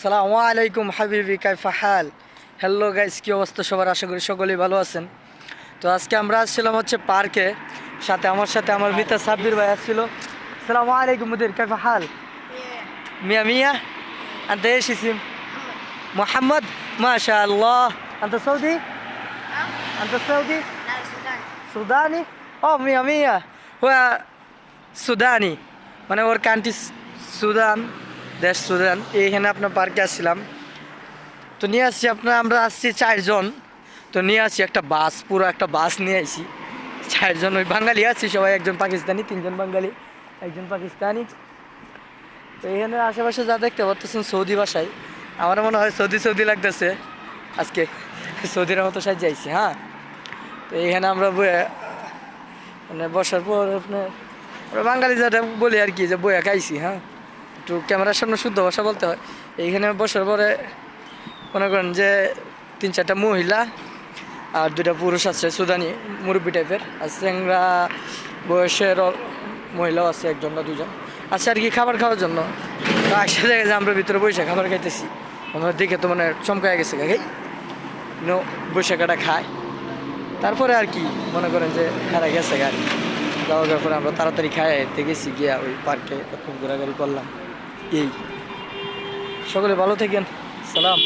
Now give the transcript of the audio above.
সালাম আলাইকুম হাবিবি, কাইফা হাল? হ্যালো গাইস কী অবস্থা সবার? আশা করি সকলেই ভালো আছেন। তো আজকে আমরা আসছিলাম হচ্ছে পার্কে। সাথে আমার সাথে আমার মিতা সাব্বির ভাই আসছিল। সালামু আলাইকুম মুদির, কাইফা হাল? মিয়া মিয়া? আনতে এস ইসিম মোহাম্মদ মাশা আল্লাহ আন্ত সৌদি? আন্ত সৌদি? সুদানি? ও, মিয়া মিয়া। ও সুদানি। মানে ওর কান্ট্রি সুদান। দেশ সুদান, এইখানে আপনার পার্কে আসছিলাম। তো নিয়ে আসছি আপনার, আমরা আসছি চারজন। তো নিয়ে আসছি একটা বাস, পুরো একটা বাস নিয়ে আসি চারজন, ওই বাঙালি আছি সবাই, একজন পাকিস্তানি, তিনজন বাঙালি, একজন পাকিস্তানি। তো এখানে আশেপাশে যা দেখতে পাচ্ছেন সৌদি ভাষায়। আমার মনে হয় সৌদি সৌদি লাগতেছে। আজকে সৌদির মতো সাজিয়েছি হ্যাঁ। তো এইখানে আমরা মানে বসার পর আপনার বাঙালি যেটা বলি আর কি, যে বইয়া খাইছি হ্যাঁ। একটু ক্যামেরার সামনে শুদ্ধ ভাষা বলতে হয়। এইখানে বসার পরে মনে করেন যে তিন চারটা মহিলা আর দুটা পুরুষ আছে, সুদানি মুরব্বী টাইপের। আর চেংরা বয়সের মহিলাও আছে একজন বা দুজন আছে আর কি খাবার খাওয়ার জন্য? একসাথে দেখে যে আমরা ভিতরে বসে খাবার খাইতেছি। আমার দিকে তো মানে চমকায় গেছে গাই নো, বসে কাটা খায়। তারপরে আর কি মনে করেন যে হারা গেছে গাড়ি যাওয়ার পরে আমরা তাড়াতাড়ি খাই গেছি গিয়া ওই পার্কে খুব ঘোরাঘুরি করলাম। এই সকলে ভালো থাকেন। সালাম।